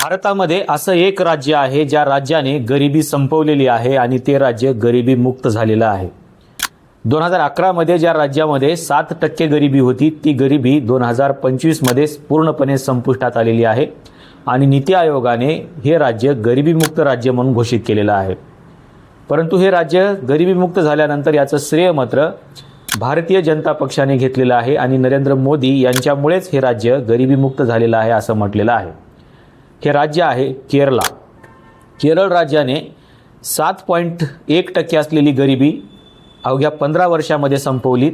भारतामध्ये असं एक राज्य आहे ज्या राज्याने गरिबी संपवलेली आहे आणि ते राज्य गरिबी मुक्त झालेलं आहे. दोन हजार अकरामध्ये ज्या राज्यामध्ये सात टक्के गरिबी होती ती गरिबी दोन हजार पंचवीसमध्ये पूर्णपणे संपुष्टात आलेली आहे आणि नीती आयोगाने हे राज्य गरिबीमुक्त राज्य म्हणून घोषित केलेलं आहे. परंतु हे राज्य गरिबीमुक्त झाल्यानंतर याचं श्रेय मात्र भारतीय जनता पक्षाने घेतलेलं आहे आणि नरेंद्र मोदी यांच्यामुळेच हे राज्य गरिबीमुक्त झालेलं आहे असं म्हटलेलं आहे. हे राज्य आहे केरला. केरळ राज्याने सात पॉईंट एक टक्के असलेली गरिबी अवघ्या पंधरा वर्षामध्ये संपवली.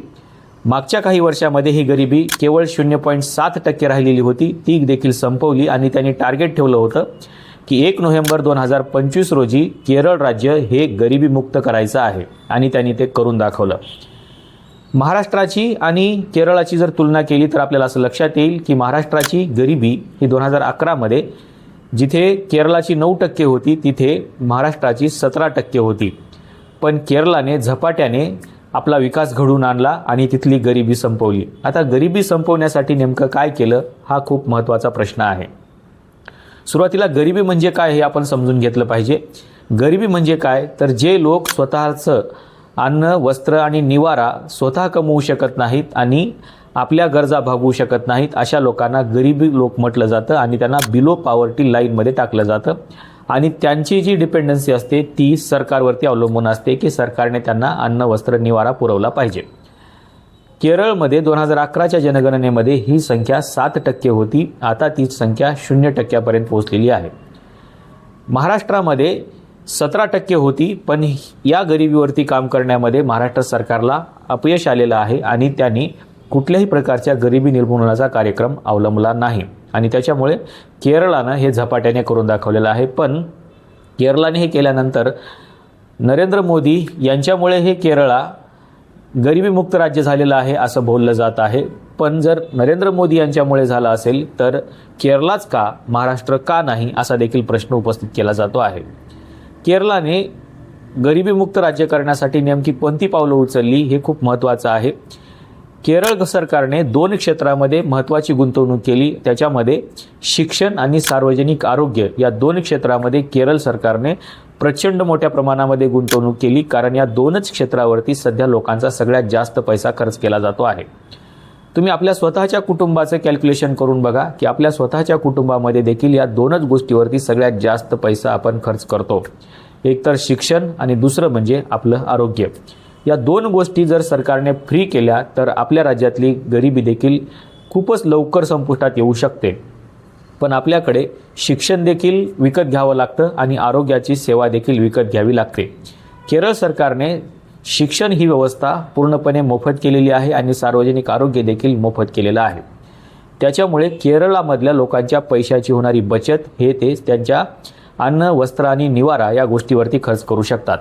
मागच्या काही वर्षामध्ये ही गरिबी केवळ शून्य पॉईंट सात टक्के राहिलेली होती. ती देखील संपवली आणि त्यांनी टार्गेट ठेवलं होतं की एक नोव्हेंबर दोन हजार पंचवीस रोजी केरळ राज्य हे गरिबीमुक्त करायचं आहे आणि त्यांनी ते करून दाखवलं. महाराष्ट्राची आणि केरळाची जर तुलना केली तर आपल्याला असं लक्षात येईल की महाराष्ट्राची गरिबी ही दोन हजार अकरामध्ये जिथे केरळाची नऊ टक्के होती तिथे महाराष्ट्राची सतरा टक्के होती. पण केरळाने झपाट्याने आपला विकास घडवून आणला आणि तिथली गरिबी संपवली. आता गरिबी संपवण्यासाठी नेमकं काय केलं हा खूप महत्त्वाचा प्रश्न आहे. सुरुवातीला गरिबी म्हणजे काय हे आपण समजून घेतलं पाहिजे. गरिबी म्हणजे काय? तर जे लोक स्वतःचं अन्न वस्त्र आणि निवारा स्वतः कमवू शकत नाहीत आणि आपल्या गरजा भागवू शकत नाहीत. अशा लोकांना गरिबी लोक म्हटलं जातं आणि त्यांना बिलो पॉवर्टी लाईनमध्ये टाकलं जातं. आणि त्यांची जी डिपेंडन्सी असते ती सरकारवरती अवलंबून असते की सरकारने त्यांना अन्न वस्त्र निवारा पुरवला पाहिजे. केरळमध्ये दोन हजार अकराच्या जनगणनेमध्ये ही संख्या सात टक्के होती. आता ती संख्या शून्य टक्क्यापर्यंत पोहोचलेली आहे. महाराष्ट्रामध्ये सतरा टक्के होती पण या गरिबीवरती काम करण्यामध्ये महाराष्ट्र सरकारला अपयश आलेलं आहे आणि त्यांनी कुठल्याही प्रकारच्या गरिबी निर्मूलनाचा कार्यक्रम अवलंबला नाही. आणि त्याच्यामुळे केरळानं हे झपाट्याने करून दाखवलेलं आहे. पण केरळाने हे केल्यानंतर नरेंद्र मोदी यांच्यामुळे हे केरळा गरिबीमुक्त राज्य झालेलं आहे असं बोललं जात आहे. पण जर नरेंद्र मोदी यांच्यामुळे झालं असेल तर केरळाच का महाराष्ट्र का नाही असा देखील प्रश्न उपस्थित केला जातो आहे. केरळाने गरिबीमुक्त राज्य करण्यासाठी नेमकी कोणती पावलं उचलली हे खूप महत्त्वाचं आहे. केरळ सरकारने दोन क्षेत्रामध्ये महत्त्वाची गुंतवणूक केली. त्याच्यामध्ये शिक्षण आणि सार्वजनिक आरोग्य या दोन क्षेत्रामध्ये केरळ सरकारने प्रचंड मोठ्या प्रमाणामध्ये गुंतवणूक केली. कारण या दोनच क्षेत्रावरती सध्या लोकांचा सगळ्यात जास्त पैसा खर्च केला जातो आहे. तुम्ही आपल्या स्वतःच्या कुटुंबाचं कॅल्क्युलेशन करून बघा की आपल्या स्वतःच्या कुटुंबामध्ये देखील या दोनच गोष्टीवरती सगळ्यात जास्त पैसा आपण खर्च करतो. एकतर शिक्षण आणि दुसरं म्हणजे आपलं आरोग्य. या दोन गोष्टी जर सरकारने फ्री केल्या तर आपल्या राज्यातली गरिबी देखील खूपच लवकर संपुष्टात येऊ शकते. पण आपल्याकडे शिक्षण देखील विकत घ्यावं लागतं आणि आरोग्याची सेवा देखील विकत घ्यावी लागते. केरळ सरकारने शिक्षण ही व्यवस्था पूर्णपणे मोफत केलेली आहे आणि सार्वजनिक आरोग्य देखील मोफत केलेलं आहे. त्याच्यामुळे केरळामधल्या लोकांच्या पैशाची होणारी बचत हे ते त्यांच्या अन्न वस्त्र आणि निवारा या गोष्टीवरती खर्च करू शकतात.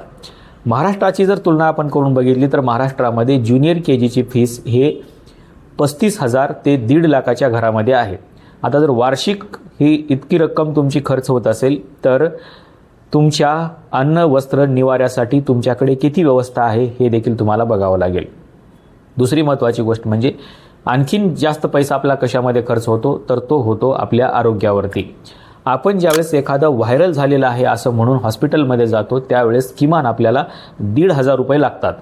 महाराष्ट्राची जर तुलना आपण करून बघितली तर महाराष्ट्रामध्ये ज्युनियर के जीची फीस हे पस्तीस हजार ते दीड लाखाच्या घरामध्ये आहे. आता जर वार्षिक ही इतकी रक्कम तुमची खर्च होत असेल तर तुमच्या अन्न वस्त्र निवाऱ्यासाठी तुमच्याकडे किती व्यवस्था आहे हे देखील तुम्हाला बघावं लागेल. दुसरी महत्त्वाची गोष्ट म्हणजे आणखीन जास्त पैसा आपला कशामध्ये खर्च होतो? तर तो होतो आपल्या आरोग्यावरती. आपण ज्यावेळेस एखादं व्हायरल झालेलं आहे असं म्हणून हॉस्पिटलमध्ये जातो त्यावेळेस किमान आपल्याला दीड हजार रुपये लागतात.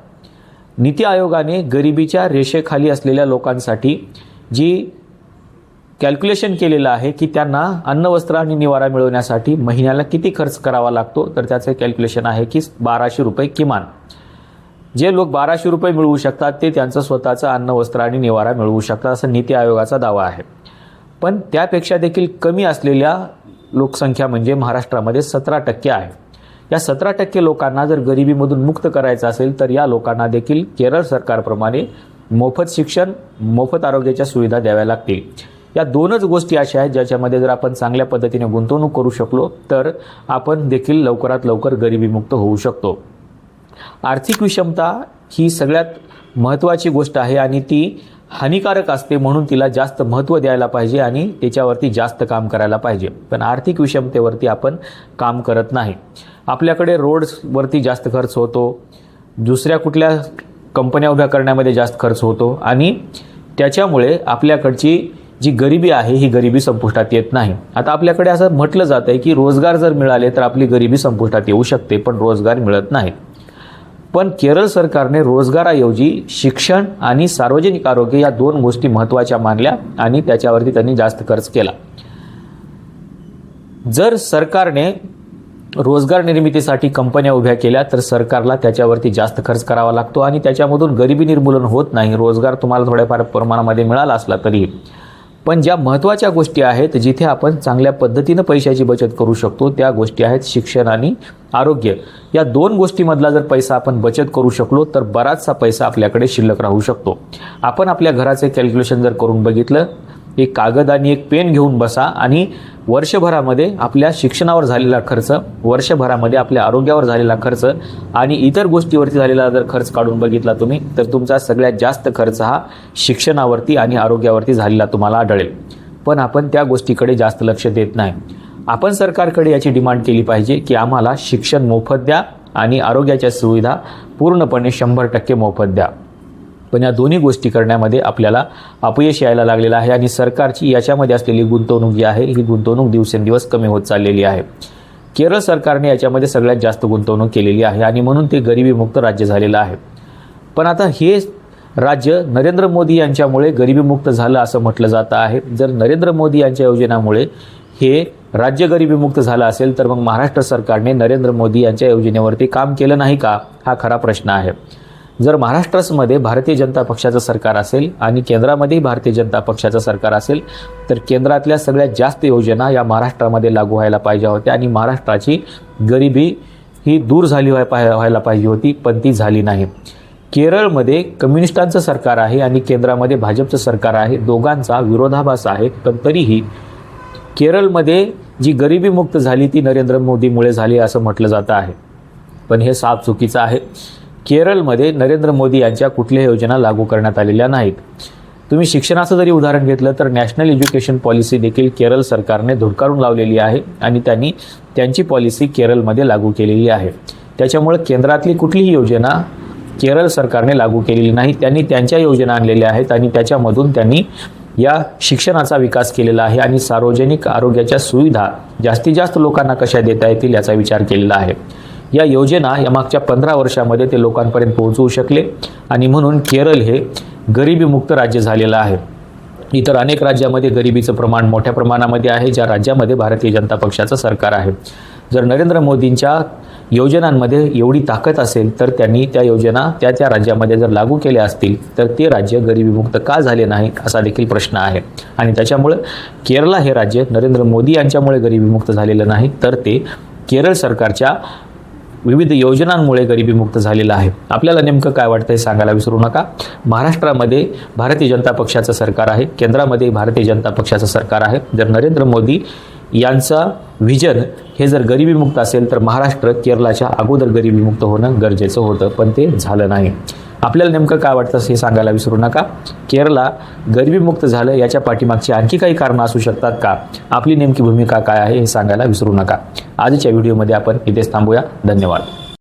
नीती आयोगाने गरिबीच्या रेषेखाली असलेल्या लोकांसाठी जी कॅल्क्युलेशन केलेलं आहे की त्यांना अन्न वस्त्र आणि निवारा मिळवण्यासाठी महिन्याला किती खर्च करावा लागतो तर त्याचं कॅल्क्युलेशन आहे की बाराशे रुपये किमान. जे लोक बाराशे रुपये मिळवू शकतात ते त्यांचं स्वतःचं अन्न वस्त्र आणि निवारा मिळवू शकतात असं नीती आयोगाचा दावा आहे. पण त्यापेक्षा देखील कमी असलेल्या लोकसंख्या म्हणजे महाराष्ट्रामध्ये सतरा टक्के आहे. या सतरा टक्के लोकांना जर गरिबीमधून मुक्त करायचं असेल तर या लोकांना देखील केरळ सरकारप्रमाणे मोफत शिक्षण मोफत आरोग्याच्या सुविधा द्याव्या लागतील. या दोनच गोष्टी अशा आहेत ज्याच्यामध्ये जर आपण चांगल्या पद्धतीने गुंतवणूक करू शकलो तर आपण देखील लवकरात लवकर गरिबीमुक्त होऊ शकतो. आर्थिक विषमता ही सगळ्यात महत्त्वाची गोष्ट आहे आणि ती हानिकारक असते म्हणून तिला जास्त महत्त्व द्यायला पाहिजे आणि त्याच्यावरती जास्त काम करायला पाहिजे. पण आर्थिक विषमतेवरती आपण काम करत नाही. आपल्याकडे रोड्सवरती जास्त खर्च होतो. दुसऱ्या कुठल्या कंपन्या उभ्या करण्यामध्ये जास्त खर्च होतो आणि त्याच्यामुळे आपल्याकडची जी गरिबी आहे ही गरिबी संपुष्टात येत नाही. आता आपल्याकडे असं म्हटलं जात आहे की रोजगार जर मिळाले तर आपली गरिबी संपुष्टात येऊ शकते पण रोजगार मिळत नाही. पण केरळ सरकारने रोजगाराऐवजी शिक्षण आणि सार्वजनिक आरोग्य या दोन गोष्टी महत्त्वाच्या मानल्या आणि त्याच्यावरती त्यांनी जास्त खर्च केला. जर सरकारने रोजगार निर्मितीसाठी कंपन्या उभ्या केल्या तर सरकारला त्याच्यावरती जास्त खर्च करावा लागतो आणि त्याच्यामधून गरिबी निर्मूलन होत नाही. रोजगार तुम्हाला थोड्याफार प्रमाणामध्ये मिळाला असला तरी. पण ज्या महत्त्वाच्या गोष्टी आहेत जिथे आपण चांगल्या पद्धतीनं पैशाची बचत करू शकतो त्या गोष्टी आहेत शिक्षण आणि आरोग्य. या दोन गोष्टीमधला जर पैसा आपण बचत करू शकलो तर बराचसा पैसा आपल्याकडे शिल्लक राहू शकतो. आपण आपल्या घराचे कॅल्क्युलेशन जर करून बघितलं एक कागद आणि एक पेन घेऊन बसा आणि वर्षभरामध्ये आपल्या शिक्षणावर झालेला खर्च वर्षभरामध्ये आपल्या आरोग्यावर झालेला खर्च आणि इतर गोष्टीवरती झालेला जर खर्च काढून बघितला तुम्ही तर तुमचा सगळ्यात जास्त खर्च हा शिक्षणावरती आणि आरोग्यावरती झालेला तुम्हाला आढळेल. पण आपण त्या गोष्टीकडे जास्त लक्ष देत नाही. आपण सरकारकडे याची डिमांड केली पाहिजे की आम्हाला शिक्षण मोफत द्या आणि आरोग्याच्या सुविधा पूर्णपणे शंभर टक्के मोफत द्या. पण या दोन्ही गोष्टी करण्यामध्ये आपल्याला अपयश यायला लागलेलं आहे आणि सरकारची याच्यामध्ये असलेली गुंतवणूक जी आहे ही गुंतवणूक दिवसेंदिवस कमी होत चाललेली आहे. केरळ सरकारने याच्यामध्ये सगळ्यात जास्त गुंतवणूक केलेली आहे आणि म्हणून ते गरिबीमुक्त राज्य झालेलं आहे. पण आता हे राज्य नरेंद्र मोदी यांच्यामुळे गरिबीमुक्त झालं असं म्हटलं जातं आहे. जर नरेंद्र मोदी यांच्या योजनामुळे हे राज्य गरिबीमुक्त झालं असेल तर मग महाराष्ट्र सरकारने नरेंद्र मोदी यांच्या योजनेवरती काम केलं नाही का? हा खरा प्रश्न आहे. जर महाराष्ट्रामध्ये भारतीय जनता पक्षाचं सरकार असेल आणि केंद्रामध्येही भारतीय जनता पक्षाचं सरकार असेल तर केंद्रातल्या सगळ्यात जास्त योजना या महाराष्ट्रामध्ये लागू व्हायला पाहिजे होत्या आणि महाराष्ट्राची गरिबी ही दूर झाली व्हाय पाह- व्हायला पाहिजे होती पण ती झाली नाही. केरळमध्ये कम्युनिस्टांचं सरकार आहे आणि केंद्रामध्ये भाजपचं सरकार आहे दोघांचा विरोधाभास आहे पण तरीही केरळमध्ये जी गरिबी मुक्त झाली ती नरेंद्र मोदीमुळे झाली असं म्हटलं जातं आहे. पण हे साफ चुकीचं आहे. केरळमध्ये नरेंद्र मोदी यांच्या कुठल्याही योजना लागू करण्यात आलेल्या नाहीत. तुम्ही शिक्षणाचं जरी उदाहरण घेतलं तर नॅशनल एज्युकेशन पॉलिसी देखील केरळ सरकारने धुडकारून लावलेली आहे आणि त्यांनी त्यांची पॉलिसी केरळमध्ये लागू केलेली आहे. त्याच्यामुळे केंद्रातली कुठलीही योजना केरळ सरकारने लागू केलेली नाही. त्यांनी त्यांच्या योजना आणलेल्या आहेत आणि त्याच्यामधून त्यांनी या शिक्षणाचा विकास केलेला आहे आणि सार्वजनिक आरोग्याच्या सुविधा जास्तीत जास्त लोकांना कशा देता येतील याचा विचार केलेला आहे. या योजना या मागच्या पंधरा वर्षामध्ये ते लोकांपर्यंत पोहोचवू शकले. आणि म्हणून केरळ हे गरिबीमुक्त राज्य झालेलं आहे. इतर अनेक राज्यामध्ये गरिबीचं प्रमाण मोठ्या प्रमाणामध्ये आहे ज्या राज्यामध्ये भारतीय जनता पक्षाचं सरकार आहे. जर नरेंद्र मोदींच्या योजनांमध्ये एवढी ताकद असेल तर त्यांनी त्या योजना त्या त्या राज्यामध्ये जर लागू केल्या असतील तर ते राज्य गरिबीमुक्त का झाले नाही असा देखील प्रश्न आहे. आणि त्याच्यामुळं केरळ हे राज्य नरेंद्र मोदी यांच्यामुळे गरिबीमुक्त झालेलं नाही तर ते केरळ सरकारच्या विविध योजनांमुळे गरिबीमुक्त झालेलं आहे. आपल्याला नेमकं काय वाटतं हे सांगायला विसरू नका. महाराष्ट्रामध्ये भारतीय जनता पक्षाचं सरकार आहे. केंद्रामध्ये भारतीय जनता पक्षाचं सरकार आहे. जर नरेंद्र मोदी यांचा व्हिजन हे जर गरिबीमुक्त असेल तर महाराष्ट्र केरळाच्या अगोदर गरिबीमुक्त होणं गरजेचं होतं पण ते झालं नाही. आपल्याला नेमकं काय वाटतं हे सांगायला विसरू नका. केरळला गरिबीमुक्त झालं याच्या पाठीमागची आणखी काही कारणं असू शकतात का? आपली नेमकी भूमिका काय आहे हे सांगायला विसरू नका. आजच्या व्हिडिओमध्ये आपण इथेच थांबूया. धन्यवाद.